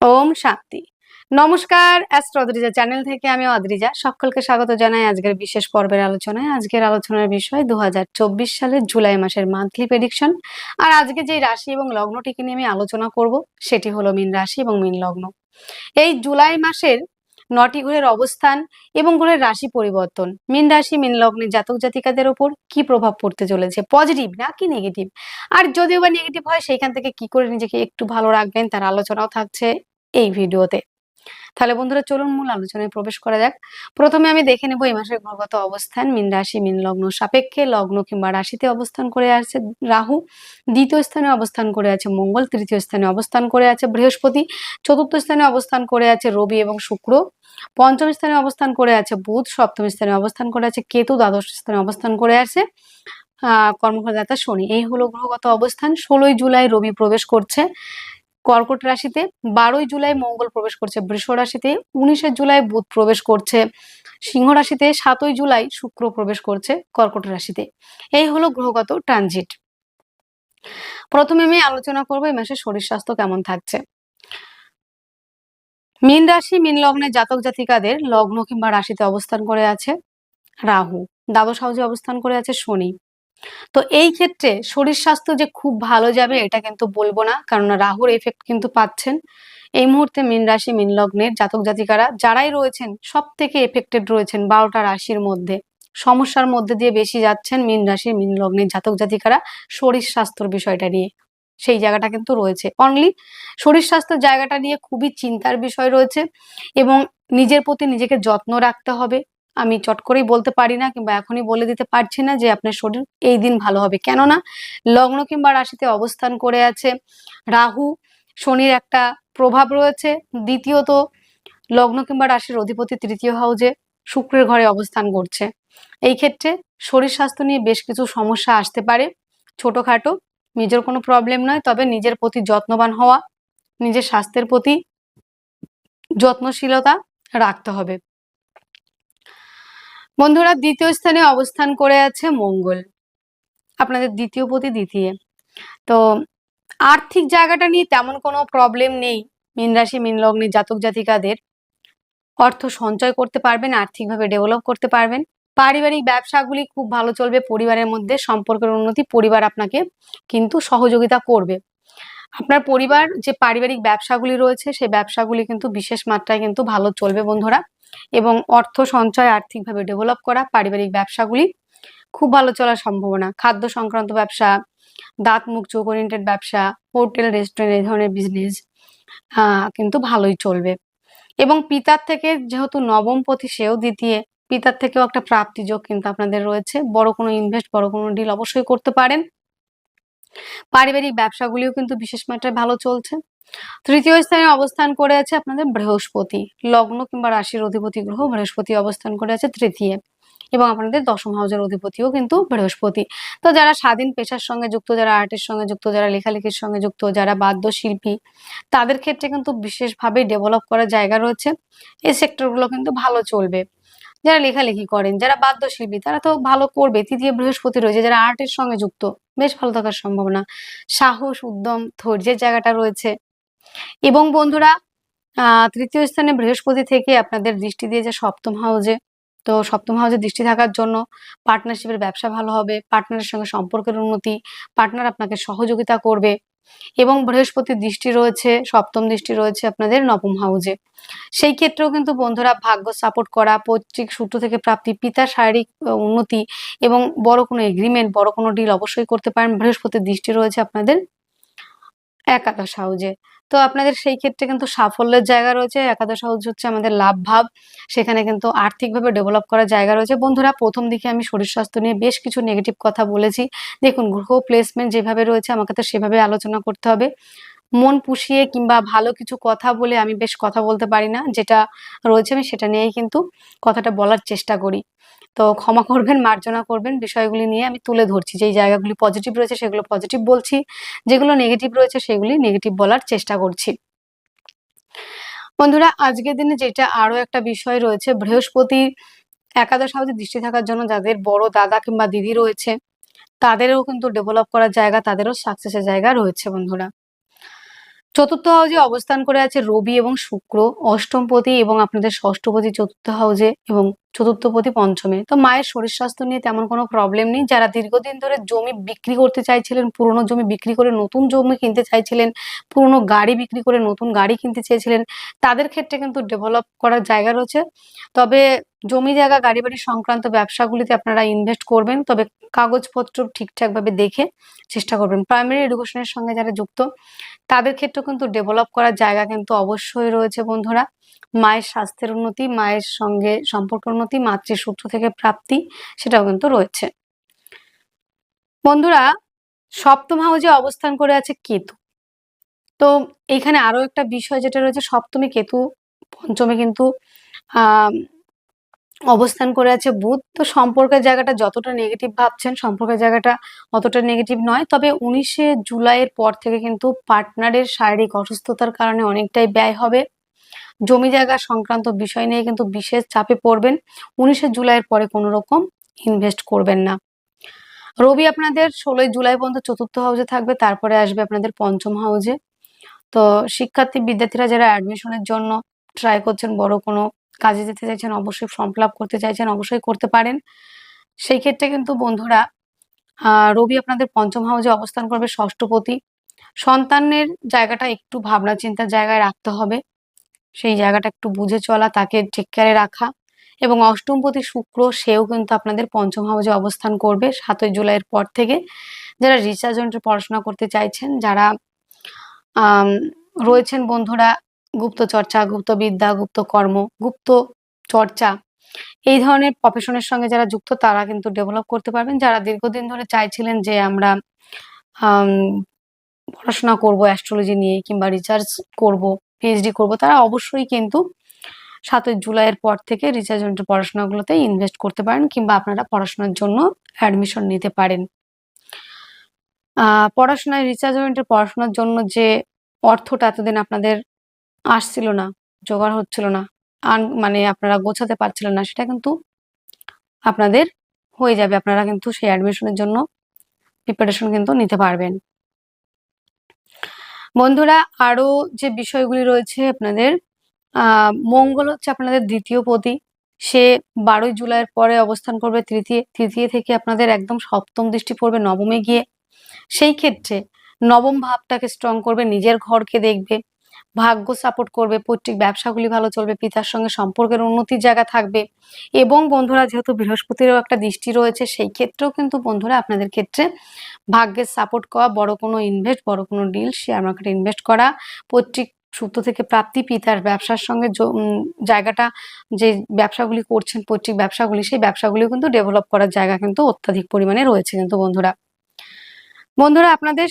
ওম শান্তি। নমস্কার astro Adrija channel থেকে আমি অদ্রিজা সকলকে স্বাগত জানাই আজকের বিশেষ পর্বের আলোচনায়। আজকের আলোচনার বিষয় দু হাজার চব্বিশ সালের জুলাই মাসের মান্থলি প্রেডিকশন আর আজকে যে রাশি এবং লগ্নটিকে নিয়ে আমি আলোচনা করব, সেটি হলো মিন রাশি এবং মীন লগ্ন। এই জুলাই মাসের নটি গ্রহের অবস্থান এবং গ্রহের রাশি পরিবর্তন। মীন রাশি, মীন লগ্নের জাতক জাতিকাদের ওপর কি প্রভাব পড়তে চলেছে? পজিটিভ নাকি নেগেটিভ আর যদিও বা নেগেটিভ হয়, সেইখান থেকে কি করে নিজেকে একটু ভালো রাখবেন তার আলোচনাও থাকছে এই ভিডিওতে। তাহলে বন্ধুরা চলুন মূল আলোচনায় প্রবেশ করা যাক। প্রথমে আমি দেখে নেব এই মাসের গ্রহগত অবস্থান, মিন রাশি, মিন লগ্ন সাপেক্ষে, লগ্ন কিংবা রাশিতে অবস্থান করে আছে রাহু। দ্বিতীয় স্থানে অবস্থান করে আছে মঙ্গল, তৃতীয় স্থানে অবস্থান করে আছে বৃহস্পতি, চতুর্থ স্থানে অবস্থান করে আছে রবি এবং শুক্র, পঞ্চম স্থানে অবস্থান করে আছে বুধ, সপ্তম স্থানে অবস্থান করে আছে কেতু, দ্বাদশ স্থানে অবস্থান করে আছে আহ, কর্মফলদাতা শনি। এই হলো গ্রহগত অবস্থান। ষোলোই জুলাই রবি প্রবেশ করছে। কর্কট রাশিতে বারোই জুলাই মঙ্গল প্রবেশ করছে, বৃষ রাশিতে উনিশে জুলাই বুধ প্রবেশ করছে, সিংহ রাশিতে সাতই জুলাই শুক্র প্রবেশ করছে কর্কট রাশিতে। এই হলো গ্রহগত ট্রানজিট। প্রথমে আমি আলোচনা করব এই মাসে শরীর স্বাস্থ্য কেমন থাকছে। মীন রাশি, মীন লগ্নের জাতক জাতিকাদের লগ্ন কিংবা রাশিতে অবস্থান করে আছে রাহু। দ্বাদশ হাউজে অবস্থান করে আছে শনি। তো এই ক্ষেত্রে শরীর স্বাস্থ্য যে খুব ভালো যাবে এটা কিন্তু বলব না। কারণ রাহুর এফেক্ট কিন্তু পাচ্ছেন। এই মুহূর্তে মীন রাশি, মীন লগ্নের জাতক জাতিকারা যারাই রয়েছেন সব থেকে এফেক্টেড রয়েছেন বারোটা রাশির মধ্যে। সমস্যার মধ্যে দিয়ে বেশি যাচ্ছেন মীন রাশি, মীন লগ্নের জাতক জাতিকারা শরীর স্বাস্থ্যর বিষয়টা নিয়ে। সেই জায়গাটা কিন্তু রয়েছে। অনলি শরীর স্বাস্থ্যের জায়গাটা নিয়ে খুবই চিন্তার বিষয় রয়েছে এবং নিজের প্রতি নিজেকে যত্ন রাখতে হবে। আমি চট করেই বলতে পারি না কিংবা এখনই বলে দিতে পারছি না যে আপনার শরীর এই দিন ভালো হবে। কেননা লগ্ন কিংবা রাশিতে অবস্থান করে আছে রাহু, শনির একটা প্রভাব রয়েছে। দ্বিতীয়ত লগ্ন কিংবা রাশির অধিপতি তৃতীয় হাউজে শুক্রের ঘরে অবস্থান করছে। এই ক্ষেত্রে শরীর স্বাস্থ্য নিয়ে বেশ কিছু সমস্যা আসতে পারে। ছোটখাটো, নিজের কোনো প্রবলেম নয়, তবে নিজের প্রতি যত্নবান হওয়া, নিজের স্বাস্থ্যের প্রতি যত্নশীলতা রাখতে হবে। বন্ধুরা, দ্বিতীয় স্থানে অবস্থান করে আছে মঙ্গল, আপনাদের দ্বিতীয় প্রতি দ্বিতীয়। তো আর্থিক জায়গাটা নিয়ে তেমন কোনো প্রবলেম নেই, মীন রাশি, মীন লগ্নের জাতক জাতিকাদের। অর্থ সঞ্চয় করতে পারবেন, আর্থিকভাবে ডেভেলপ করতে পারবেন। পারিবারিক ব্যবসাগুলি খুব ভালো চলবে, পরিবারের মধ্যে সম্পর্কের উন্নতি, পরিবার আপনাকে কিন্তু সহযোগিতা করবে। আপনার পরিবার যে পারিবারিক ব্যবসাগুলি রয়েছে সেই ব্যবসাগুলি কিন্তু বিশেষ মাত্রায় কিন্তু ভালো চলবে বন্ধুরা। এবং অর্থ সঞ্চয় আর্থিকভাবে ডেভেলপ করা পারিবারিক ব্যবসাগুলি খুব ভালো চলার সম্ভাবনা। খাদ্য সংক্রান্ত ব্যবসা, দাঁত মুখ চোখ ওরিয়েন্টেড ব্যবসা হোটেল রেস্টুরেন্ট এই ধরনের বিজনেস কিন্তু ভালোই চলবে। এবং পিতার থেকে যেহেতু নবম পথি সেও দ্বিতীয়, পিতার থেকেও একটা প্রাপ্তি যোগ কিন্তু আপনাদের রয়েছে। বড় কোনো ইনভেস্ট বড় কোনো ডিল অবশ্যই করতে পারেন। পারিবারিক ব্যবসাগুলিও কিন্তু বিশেষ মাত্রায় ভালো চলছে। তৃতীয় স্থানে অবস্থান করে আছে আপনাদের বৃহস্পতি, লগ্ন কিংবা রাশির অধিপতি গ্রহ বৃহস্পতি অবস্থান করে আছে তৃতীয় এবং আপনাদের দশম হাউজের অধিপতিও কিন্তু বৃহস্পতি। তো যারা স্বাধীন পেশার সঙ্গে যুক্ত, যারা আর্টের সঙ্গে যুক্ত, যারা লেখালেখির সঙ্গে যুক্ত, যারা বাদ্যশিল্পী, তাদের ক্ষেত্রে কিন্তু বিশেষভাবে ডেভেলপ করার জায়গা রয়েছে। এই সেক্টরগুলো কিন্তু ভালো চলবে। যারা লেখালেখি করেন, যারা বাদ্যশিল্পী, তারা তো ভালো করবে। তৃতীয় বৃহস্পতি রয়েছে, যারা আর্টের সঙ্গে যুক্ত, বেশ ভালো থাকার সম্ভাবনা। সাহস, উদ্যম, ধৈর্যের জায়গাটা রয়েছে। এবং বন্ধুরা তৃতীয় স্থানে বৃহস্পতি থেকে আপনাদের দৃষ্টি দিয়েছে সপ্তম হাউজে, তো সপ্তম হাউজে দৃষ্টি থাকার জন্য পার্টনারশিপের ব্যবসা ভালো হবে পার্টনারের সঙ্গে সম্পর্কের উন্নতি পার্টনার আপনাকে সহযোগিতা করবে এবং বৃহস্পতির দৃষ্টি রয়েছে, সপ্তম দৃষ্টি রয়েছে আপনাদের নবম হাউজে। সেই ক্ষেত্রেও কিন্তু বন্ধুরা ভাগ্য সাপোর্ট করা, পৈতৃক সূত্র থেকে প্রাপ্তি পিতার শারীরিক উন্নতি এবং বড় কোনো এগ্রিমেন্ট বড় কোনো ডিল অবশ্যই করতে পারেন। বৃহস্পতির দৃষ্টি রয়েছে আপনাদের একাদশ হাউজে তো আপনাদের সেই ক্ষেত্রে কিন্তু সাফল্যের জায়গা রয়েছে, একাদশ হাউস হচ্ছে আমাদের লাভ ভাব। সেখানে কিন্তু আর্থিকভাবে ডেভেলপ করার জায়গা রয়েছে। বন্ধুরা, প্রথম দিকে আমি শরীর স্বাস্থ্য নিয়ে বেশ কিছু নেগেটিভ কথা বলেছি। দেখুন গ্রহ প্লেসমেন্ট যেভাবে রয়েছে, আমাকে তো সেভাবে আলোচনা করতে হবে। মন পুষিয়ে কিংবা ভালো কিছু কথা বলে আমি বেশ কথা বলতে পারি না। যেটা রয়েছে আমি সেটা নিয়েই কিন্তু কথাটা বলার চেষ্টা করি। তো ক্ষমা করবেন, মার্জনা করবেন বিষয়গুলি নিয়ে আমি তুলে ধরছি। যেই জায়গাগুলি পজিটিভ রয়েছে সেগুলো পজিটিভ বলছি, যেগুলো নেগেটিভ রয়েছে সেগুলি নেগেটিভ বলার চেষ্টা করছি। বন্ধুরা, আজকের দিনে যেটা আরও একটা বিষয় রয়েছে, বৃহস্পতি একাদশ হাউসে দৃষ্টি থাকার জন্য যাদের বড় দাদা কিংবা দিদি রয়েছে, তাদেরও কিন্তু ডেভেলপ করার জায়গা, তাদেরও সাকসেসের জায়গা রয়েছে বন্ধুরা। চতুর্থ হাউজে অবস্থান করে আছে রবি এবং শুক্র অষ্টমপতি এবং আপনাদের ষষ্ঠপতি চতুর্থ হাউজে এবং চতুর্থপতি পঞ্চমে। তো মায়ের শরীর স্বাস্থ্য নিয়ে তেমন কোনো প্রবলেম নেই। যারা দীর্ঘদিন ধরে জমি বিক্রি করতে চাইছিলেন, পুরনো জমি বিক্রি করে নতুন জমি কিনতে চাইছিলেন, পুরনো গাড়ি বিক্রি করে নতুন গাড়ি কিনতে চেয়েছিলেন, তাদের ক্ষেত্রে কিন্তু ডেভেলপ করার জায়গা রয়েছে। তবে জমি জায়গা, গাড়ি বাড়ি সংক্রান্ত ব্যবসাগুলিতে আপনারা ইনভেস্ট করবেন, তবে কাগজপত্র ঠিকঠাকভাবে দেখে চেষ্টা করবেন। প্রাইমারি এডুকেশনের সঙ্গে যারা যুক্ত, তাদের ক্ষেত্রে কিন্তু ডেভেলপ করার জায়গা কিন্তু অবশ্যই রয়েছে বন্ধুরা। মায়ের স্বাস্থ্যের উন্নতি, মায়ের সঙ্গে সম্পর্ক উন্নতি, মাতৃসূত্র থেকে প্রাপ্তি, সেটাও কিন্তু রয়েছে। বন্ধুরা, সপ্তম হাউজে অবস্থান করে আছে কেতু। তো এখানে আরও একটা বিষয় যেটা রয়েছে, সপ্তমী কেতু পঞ্চমে কিন্তু, আহ অবস্থান করে আছে বুধ। তো সম্পর্কের জায়গাটা যতটা নেগেটিভ ভাবছেন, সম্পর্কের জায়গাটা অতটা নেগেটিভ নয়। তবে উনিশে জুলাইয়ের পর থেকে কিন্তু পার্টনারের শারীরিক অসুস্থতার কারণে অনেকটাই ব্যয় হবে। জমি জায়গা সংক্রান্ত বিষয় নিয়ে কিন্তু বিশেষ চাপে পড়বেন। উনিশে জুলাইয়ের পরে কোনো রকম ইনভেস্ট করবেন না। রবি আপনাদের ষোলোই জুলাই পর্যন্ত চতুর্থ হাউসে থাকবে, তারপরে আসবে আপনাদের পঞ্চম হাউসে তো শিক্ষার্থী বিদ্যার্থীরা যারা অ্যাডমিশনের জন্য ট্রাই করছেন, বড় কোনো কাজে যেতে চাইছেন, অবশ্যই ফর্ম ফিল করতে চাইছেন, অবশ্যই করতে পারেন। সেই ক্ষেত্রে কিন্তু বন্ধুরা রবি আপনাদের পঞ্চম হাউজে অবস্থান করবে ষষ্ঠপতি। সন্তানের জায়গাটা একটু ভাবনা চিন্তার জায়গায় রাখতে হবে। সেই জায়গাটা একটু বুঝে চলা, তাকে টেক কেয়ারে রাখা। এবং অষ্টমপতি শুক্র, সেও কিন্তু আপনাদের পঞ্চম হাউজে অবস্থান করবে সাতই জুলাইয়ের পর থেকে। যারা রিসার্চ পড়াশোনা করতে চাইছেন, যারা রয়েছেন বন্ধুরা গুপ্ত চর্চা, গুপ্ত বিদ্যা, গুপ্ত কর্ম, গুপ্ত চর্চা এই ধরনের প্রফেশনের সঙ্গে যারা যুক্ত তারা কিন্তু ডেভেলপ করতে পারবেন। যারা দীর্ঘদিন ধরে চাইছিলেন যে আমরা পড়াশোনা করব অ্যাস্ট্রোলজি নিয়ে কিংবা রিসার্চ করব পিএইচডি করব, তারা অবশ্যই কিন্তু সাতই জুলাইয়ের পর থেকে রিসার্চ পড়াশোনাগুলোতে ইনভেস্ট করতে পারেন কিংবা আপনারা পড়াশোনার জন্য অ্যাডমিশন নিতে পারেন। পড়াশোনায় রিসার্চ পড়াশোনার জন্য যে অর্থটা এতদিন আপনাদের আসছিল না, জোগাড় হচ্ছিল না। আন মানে আপনারা গোছাতে পারছিলেন না, সেটা কিন্তু আপনাদের হয়ে যাবে। আপনারা কিন্তু সেই অ্যাডমিশনের জন্য প্রিপারেশন কিন্তু নিতে পারবেন। বন্ধুরা, আরও যে বিষয়গুলি রয়েছে আপনাদের মঙ্গল হচ্ছে আপনাদের দ্বিতীয় পতি। সে বারোই জুলাইয়ের পরে অবস্থান করবে, তৃতীয় তৃতীয় থেকে আপনাদের একদম সপ্তম দৃষ্টি পড়বে নবমে গিয়ে। সেই ক্ষেত্রে নবম ভাবটাকে স্ট্রং করবে, নিজের ঘরকে দেখবে। ভাগ্য সাপোর্ট করবে, পৈতৃক ব্যবসাগুলি ভালো চলবে, পিতার সঙ্গে সম্পর্কের উন্নতির জায়গা থাকবে এবং বন্ধুরা যেহেতু বৃহস্পতিরও একটা দৃষ্টি রয়েছে, সেই ক্ষেত্রেও কিন্তু বন্ধুরা আপনাদের ক্ষেত্রে ভাগ্যের সাপোর্ট করা, বড় কোনো ইনভেস্ট বড় কোনো ডিল শেয়ার মার্কেটে ইনভেস্ট করা, পৈতৃক সূত্র থেকে প্রাপ্তি, পিতার ব্যবসার সঙ্গে জায়গাটা যে ব্যবসাগুলি করছেন, পৈতৃক ব্যবসাগুলি, সেই ব্যবসাগুলি কিন্তু ডেভেলপ করার জায়গা কিন্তু অত্যাধিক পরিমাণে রয়েছে কিন্তু বন্ধুরা। বন্ধুরা, আপনাদের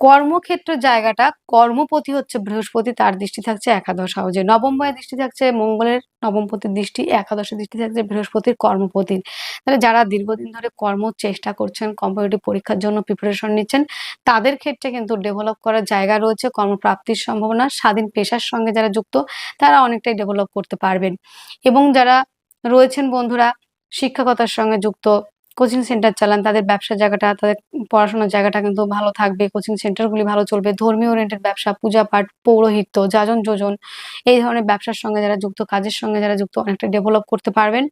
আম, কর্মক্ষেত্রের জায়গাটা কর্মপতি হচ্ছে বৃহস্পতি তার দৃষ্টি থাকছে একাদশ হাউজে। নবম দৃষ্টি থাকছে মঙ্গলের নবমপতির দৃষ্টি একাদশে দৃষ্টি থাকছে বৃহস্পতির কর্মপতির তাহলে যারা দীর্ঘদিন ধরে কর্ম চেষ্টা করছেন কম্পিটিটিভ পরীক্ষার জন্য প্রিপারেশন নিচ্ছেন তাদের ক্ষেত্রে কিন্তু ডেভেলপ করার জায়গা রয়েছে কর্মপ্রাপ্তির সম্ভাবনা স্বাধীন পেশার সঙ্গে যারা যুক্ত তারা অনেকটাই ডেভেলপ করতে পারবেন। এবং যারা রয়েছেন বন্ধুরা শিক্ষকতার সঙ্গে যুক্ত কোচিং সেন্টার চালান, তাদের ব্যবসার জায়গাটা, তাদের পড়াশোনার জায়গাটা কিন্তু ভালো থাকবে কোচিং সেন্টারগুলি ভালো চলবে, ধর্মীয় ওরিয়েন্টেড ব্যবসা, পূজা পাঠ, পৌরোহিত্য, যাজন যোজন, এই ধরনের ব্যবসার সঙ্গে যারা যুক্ত, কাজের সঙ্গে যারা যুক্ত, অনেকটা ডেভেলপ করতে পারবেন।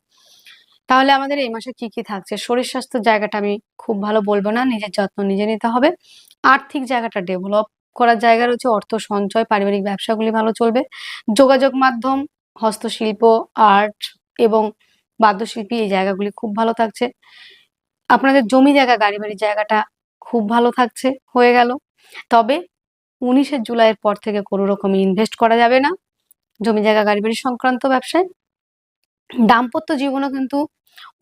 তাহলে আমাদের এই মাসে কি কি থাকছে? শরীর স্বাস্থ্য জায়গাটা আমি খুব ভালো বলব না, নিজের যত্ন নিজে নিতে হবে। আর্থিক জায়গাটা ডেভেলপ করার জায়গা রয়েছে, অর্থ সঞ্চয়, পারিবারিক ব্যবসাগুলি ভালো চলবে। যোগাযোগ মাধ্যম, হস্তশিল্প আর্ট এবং বাদ্যশিল্পী এই জায়গাগুলি খুব ভালো থাকছে। আপনাদের জমি জায়গা গাড়ি বাড়ির জায়গাটা খুব ভালো থাকছে, হয়ে গেল। তবে উনিশে জুলাইয়ের পর থেকে কোনো রকম ইনভেস্ট করা যাবে না। জমি জায়গা গাড়ি বাড়ি সংক্রান্ত ব্যবসায়। দাম্পত্য জীবনও কিন্তু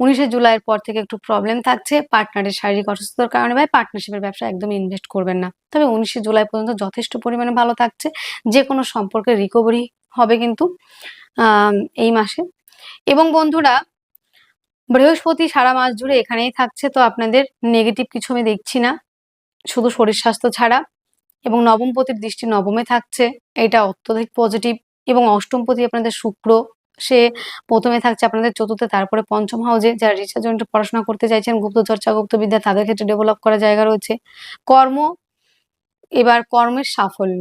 উনিশে জুলাইয়ের পর থেকে একটু প্রবলেম থাকছে। পার্টনারের শারীরিক অসুস্থতার কারণে বা পার্টনারশিপের ব্যবসা একদম ইনভেস্ট করবেন না। তবে উনিশে জুলাই পর্যন্ত যথেষ্ট পরিমাণে ভালো থাকছে। যে কোনো সম্পর্কের রিকভারি হবে কিন্তু এই মাসে। এবং বন্ধুরা বৃহস্পতি সারা মাস জুড়ে এখানেই থাকছে, তো আপনাদের নেগেটিভ কিছু আমি দেখছি না। শুধু শরীর স্বাস্থ্য ছাড়া। এবং নবমপতির দৃষ্টি নবমে থাকছে, এটা অত্যধিক পজিটিভ এবং অষ্টমপতি আপনাদের শুক্র, সে প্রথমে থাকছে আপনাদের চতুর্থে, তারপরে পঞ্চম হাউজে যারা রিসার্চ পড়াশোনা করতে চাইছেন গুপ্ত চর্চা গুপ্ত বিদ্যা, তাদের ক্ষেত্রে ডেভেলপ করার জায়গা রয়েছে। কর্ম, এবার কর্মের সাফল্য।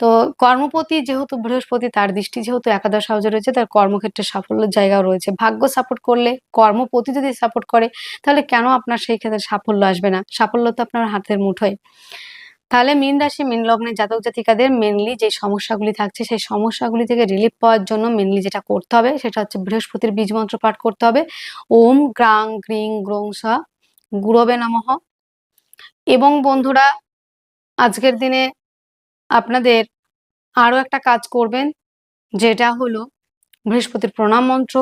তো কর্মপতি যেহেতু, বৃহস্পতি তার দৃষ্টি যেহেতু একাদশ হাউসে রয়েছে, তার কর্মক্ষেত্রে সাফল্যের জায়গাও রয়েছে। ভাগ্য সাপোর্ট করলে, কর্মপতি যদি সাপোর্ট করে, তাহলে কেন আপনার সেই ক্ষেত্রে সাফল্য আসবে না? সাফল্য তো আপনার হাতের মুঠোয়। তাহলে মীন রাশি, মীন লগ্নের জাতক জাতিকাদের মেনলি যে সমস্যাগুলি থাকছে, সেই সমস্যাগুলি থেকে রিলিফ পাওয়ার জন্য মেনলি যেটা করতে হবে, সেটা হচ্ছে বৃহস্পতির বীজ মন্ত্র পাঠ করতে হবে। ওম গ্রাং গ্রিং গ্রং সা গুরবে নমঃ। এবং বন্ধুরা, আজকের দিনে আপনাদের আরও একটা কাজ করবেন, যেটা হলো বৃহস্পতির প্রণাম মন্ত্র,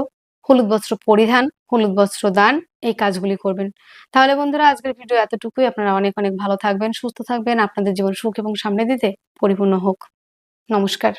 হলুদ বস্ত্র পরিধান, হলুদ বস্ত্র দান, এই কাজগুলি করবেন। তাহলে বন্ধুরা, আজকের ভিডিও এতটুকুই। আপনারা অনেক অনেক ভালো থাকবেন, সুস্থ থাকবেন। আপনাদের জীবন সুখ এবং সামনে দিতে পরিপূর্ণ হোক। নমস্কার।